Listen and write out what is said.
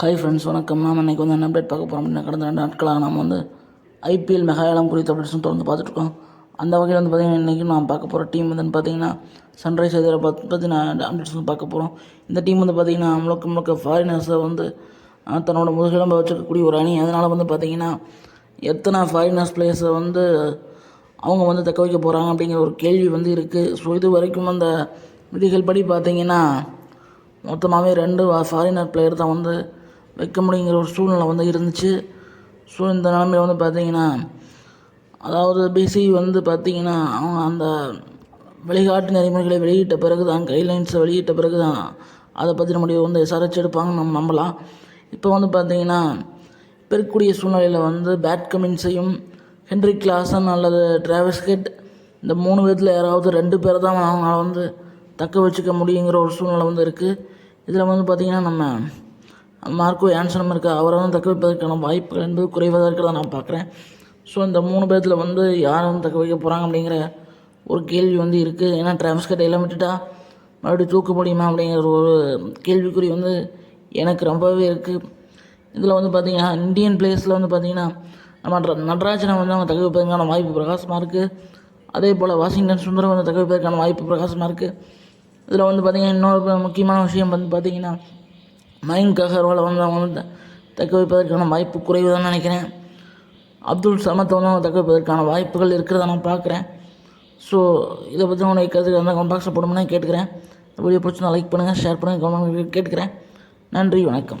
Hi friends வணக்கம். நாம் இன்றைக்கி வந்து என்ன அப்டேட் பார்க்க போகிறோம் அப்படின்னா கடந்த ரெண்டு நாட்களாக நாம் வந்து ஐபிஎல் மெகாலயம் குறித்த அப்டேட்ஸும் தொடர்ந்து பார்த்துட்ருக்கோம் அந்த வகையில் வந்து பார்த்திங்கன்னா இன்றைக்கி நாம் பார்க்க போகிற டீம் வந்து பார்த்தீங்கன்னா சன்ரைஸ் ஹைதராபாத் பற்றி நான் அப்டேட்ஸ் வந்து பார்க்க போகிறோம் இந்த டீம் வந்து பார்த்திங்கன்னா முழுக்க முழுக்க ஃபாரினர்ஸை வந்து தன்னோட முதுகிழம்ப வச்சுருக்கக்கூடிய ஒரு அணி. அதனால் வந்து பார்த்திங்கன்னா எத்தனை ஃபாரினர்ஸ் பிளேயர்ஸை வந்து அவங்க வந்து தக்க வைக்க போகிறாங்க அப்படிங்கிற ஒரு கேள்வி வந்து இருக்குது ஸோ இது வரைக்கும் அந்த விதிகள் படி பார்த்தீங்கன்னா மொத்தமாகவே ரெண்டு ஃபாரினர் பிளேயர் தான் வந்து வைக்க முடியுங்கிற ஒரு சூழ்நிலை வந்து இருந்துச்சு. ஸோ இந்த நிலமையில வந்து பார்த்தீங்கன்னா அதாவது பிசி வந்து பார்த்திங்கன்னா அவங்க அந்த வழிகாட்டு நெறிமுறைகளை வெளியிட்ட பிறகு தான் கைட்லைன்ஸை வெளியிட்ட பிறகு தான் அதை பற்றின முடிவு வந்து விசாரிச்சு எடுப்பாங்கன்னு நம்ம நம்பலாம். இப்போ வந்து பார்த்தீங்கன்னா இப்போ இருக்கக்கூடிய சூழ்நிலையில் வந்து பேட் கமின்ஸையும் ஹென்ரி கிளாசன் அல்லது டிராவஸ்கெட் இந்த மூணு விதத்தில் யாராவது ரெண்டு பேரை தான் அவங்களால வந்து தக்க வச்சுக்க முடியுங்கிற ஒரு சூழ்நிலை வந்து இருக்குது இதில் வந்து பார்த்திங்கன்னா நம்ம மார்க்கோ ஆன்சனும் இருக்குது அவரை வந்து தக்க வைப்பதற்கான வாய்ப்புகள் என்பது குறைவாக இருக்கிறத நான் பார்க்குறேன். ஸோ இந்த மூணு பேர்த்தில் வந்து யார் வந்து தக்க வைக்க போகிறாங்க அப்படிங்கிற ஒரு கேள்வி வந்து இருக்குது ஏன்னா டிராவல்ஸ் கட்டை எல்லாம் விட்டுட்டா மறுபடியும் தூக்க முடியுமா அப்படிங்கிற ஒரு கேள்விக்குறி வந்து எனக்கு ரொம்பவே இருக்குது இதில் வந்து பார்த்திங்கன்னா இந்தியன் பிளேஸில் வந்து பார்த்திங்கன்னா நம்ம நடராஜனை வந்து அவங்க தக்க வைப்பதற்கான வாய்ப்பு பிரகாசமாக இருக்குது அதே போல் வாஷிங்டன் சுந்தரம் வந்து தக்க வைப்பதற்கான வாய்ப்பு பிரகாசமாக இருக்குது இதில் வந்து பார்த்திங்கன்னா இன்னொரு முக்கியமான விஷயம் வந்து பார்த்திங்கன்னா மயங்க் அகர்வாலை வந்து அவங்க வந்து த- தக்க வைப்பதற்கான வாய்ப்பு குறைவு தான் நினைக்கிறேன். அப்துல் சமத்தை வந்து அவங்க தக்க வைப்பதற்கான வாய்ப்புகள் இருக்கிறத நான் பார்க்குறேன். ஸோ இதை பற்றி உங்களுடைய கருத்துக்கு வந்து கமெண்ட் பாக்ஸில் போடணும்னு கேட்டுக்கிறேன். வீடியோ பிடிச்சி லைக் பண்ணுங்கள் ஷேர் பண்ணுங்கள் கமெண்ட் கேட்டுக்கிறேன். நன்றி வணக்கம்.